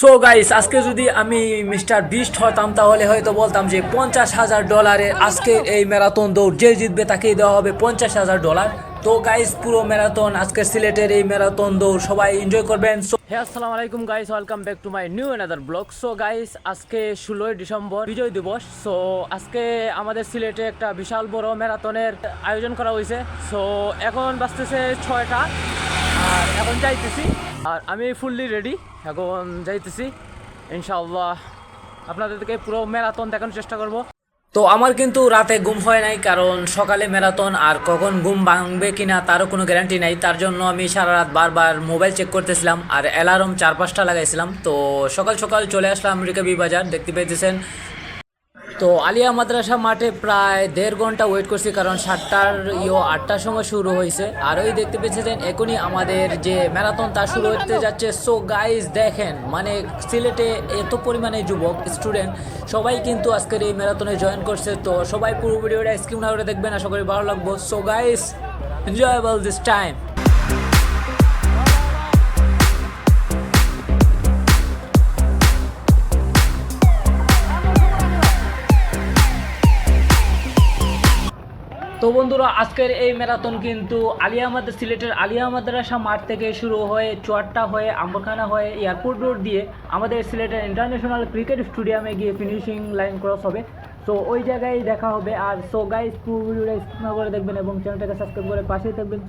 So guys আজকে যদি আমি মিস্টার বিস্ট হতাম, তাহলে হয়তো বলতাম যে পঞ্চাশ হাজার ডলারে আজকে এই ম্যারাথন দৌড়, যে জিতবে তাকেই দেওয়া হবে পঞ্চাশ হাজার ডলার। তো গাইস পুরো ম্যারাথন, আজকে সিলেটের এই ম্যারাথন দৌড়, সবাই এনজয় করবেন। সো হে, আসসালামু আলাইকুম guys welcome back to my new another vlog so guys আজকে ষোলোই ডিসেম্বর, বিজয় দিবস। সো আজকে আমাদের সিলেটে একটা বিশাল বড় ম্যারাথনের আয়োজন করা হয়েছে। সো এখন বাঁচতেছে ছয়টা। আর এখন যাইতেছি। আর আমি ফুললি রেডি এখন যাইতেছি। ইনশাআল্লাহ আপনাদেরকে পুরো ম্যারাথন দেখানোর চেষ্টা করব। তো আমার কিন্তু রাতে ঘুম হয় নাই, কারণ সকালে ম্যারাথন আর কখন ঘুম ভাঙবে কিনা তারও কোনো গ্যারান্টি নাই। তার জন্য আমি সারা রাত বারবার মোবাইল চেক করতেছিলাম আর অ্যালার্ম চার পাঁচটা লাগাইছিলাম। তো সকাল সকাল চলে আসলাম রিকাবি বাজার, দেখতে পেয়েছেন তো আলিয়া মাদ্রাসা মাঠে প্রায় দেড় ঘণ্টা ওয়েট করছি কারণ সাতটার ইয়ো আটটার সময় শুরু হয়েছে। আর ওই দেখতে পেয়েছেন, এখনই আমাদের যে ম্যারাথন তা শুরু হতে যাচ্ছে। সো গাইজ দেখেন মানে সিলেটে এত পরিমাণে যুবক স্টুডেন্ট সবাই কিন্তু আজকের এই ম্যারাথনে জয়েন করছে। তো সবাই পুরো ভিডিওটা স্কিম না করে দেখবেন, আশা করি ভালো লাগবো। So guys enjoyable this time তো বন্ধুরা, আজকের এই ম্যারাথন কিন্তু আলিয়া মাদ্রাসা সিলেটের আলিয়া মাদ্রাসা মাঠ থেকে শুরু হয়ে চুয়াট্টা হয়ে আম্বরখানা হয়ে এয়ারপোর্ট রোড দিয়ে আমাদের সিলেটের ইন্টারন্যাশনাল ক্রিকেট স্টেডিয়ামে গিয়ে ফিনিশিং লাইন ক্রস হবে। সো ওই জায়গায় দেখা হবে। আর সো গাইজ পুরো ভিডিওটা স্কিপ করে দেখবেন এবং চ্যানেলটাকে সাবস্ক্রাইব করে পাশেই থাকবেন।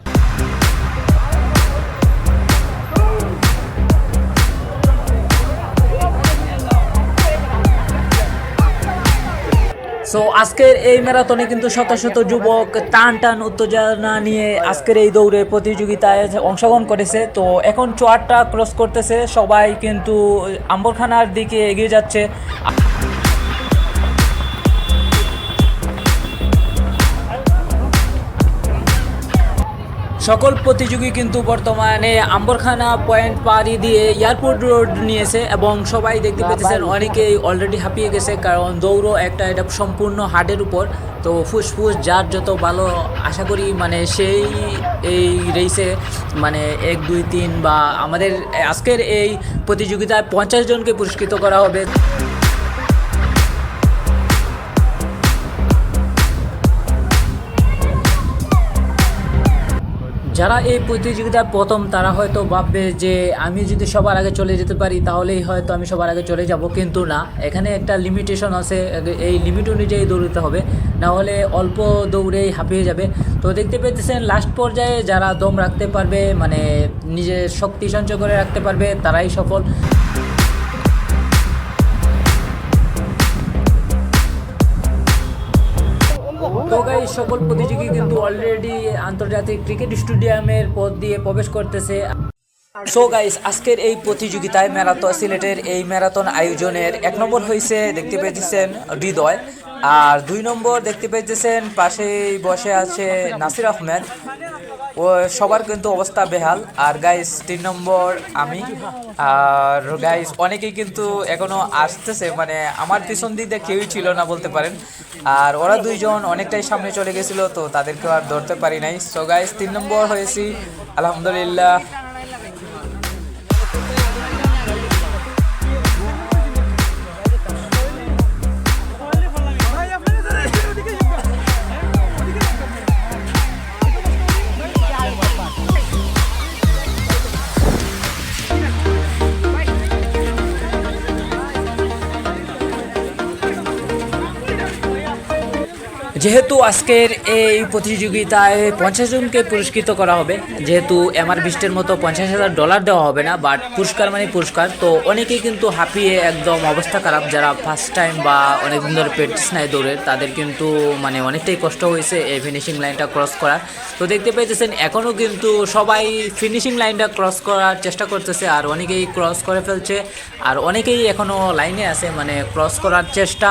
সো আজকের এই ম্যারাথনে কিন্তু শত শত যুবক টান টান উত্তেজনা নিয়ে আজকের এই দৌড়ে প্রতিযোগিতায় অংশগ্রহণ করেছে। তো, এখন চোয়ারটা ক্রস করতেছে। সবাই কিন্তু আম্বরখানার দিকে এগিয়ে যাচ্ছে। সকল প্রতিযোগী কিন্তু বর্তমানে আম্বরখানা পয়েন্ট পাড়ি দিয়ে এয়ারপোর্ট রোড নিয়েছে এবং সবাই দেখতে পেতেছেন অনেকেই অলরেডি হাঁপিয়ে গেছে কারণ দৌড়ো একটা এটা সম্পূর্ণ হাটের উপর। তো ফুসফুস যার যত ভালো আশা করি মানে সেই এই রেসে মানে এক দুই তিন বা আমাদের আজকের এই প্রতিযোগিতায় পঞ্চাশ জনকে পুরস্কৃত করা হবে। যারা এই প্রতিযোগিতায় প্রথম, তারা হয়তো ভাববে যে আমি যদি সবার আগে চলে যেতে পারি, তাহলেই হয়তো আমি সবার আগে চলে যাব, কিন্তু না। এখানে একটা লিমিটেশন আছে, এই লিমিট অনুযায়ী দৌড়তে হবে। না হলে অল্প দৌড়েই হাঁপিয়ে যাবে। তো দেখতে পেতেছেন লাস্ট পর্যায়ে যারা দম রাখতে পারবে মানে নিজের শক্তি সঞ্চয় করে রাখতে পারবে, তারাই সফল। তো সকল প্রতিযোগী কিন্তু অলরেডি আন্তর্জাতিক ক্রিকেট স্টেডিয়ামের পথ দিয়ে প্রবেশ করতেছে। সো গাইস আজকের এই প্রতিযোগিতায় ম্যারাথন সিলেটের এই ম্যারাথন আয়োজনের এক নম্বর হয়েছে দেখতে পেয়েছেন হৃদয়, আর দুই নম্বর দেখতে পেয়েছেন পাশেই বসে আছে নাসির আহমেদ। ও সবার কিন্তু অবস্থা বেহাল। আর গাইস তিন নম্বর আমি। আর গাইস অনেকেই কিন্তু এখনও আসতেছে মানে আমার পিছন দিকে কেউই ছিল না বলতে পারেন। আর ওরা দুইজন অনেকটাই সামনে চলে গেছিল, তো তাদেরকে আর ধরতে পারি নাই। সো গাইস তিন নম্বর হয়েছি, আলহামদুলিল্লাহ। যেহেতু আজকের এই প্রতিযোগিতায় পঞ্চাশ জনকে পুরস্কৃত করা হবে, যেহেতু এমআর বিস্টের মতো পঞ্চাশ হাজার ডলার দেওয়া হবে না বাট পুরস্কার মানে পুরস্কার, তো অনেকেই কিন্তু হাঁপিয়ে একদম অবস্থা খারাপ, যারা ফার্স্ট টাইম বা অনেকদিন ধরে প্র্যাকটিস নেয় দৌড়ের তাদের কিন্তু মানে অনেকটাই কষ্ট হয়েছে এই ফিনিশিং লাইনটা ক্রস করার। তো দেখতে পেয়েছেন এখনও কিন্তু সবাই ফিনিশিং লাইনটা ক্রস করার চেষ্টা করতেছে, আর অনেকেই ক্রস করে ফেলছে, আর অনেকেই এখনও লাইনে আছে মানে ক্রস করার চেষ্টা।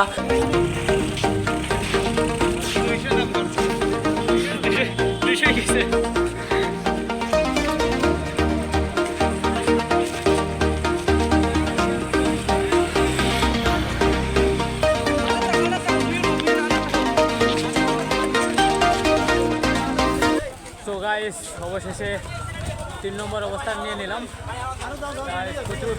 গাইস অবশেষে তিন নম্বর অবস্থান নিয়ে নিলাম। প্রচুর।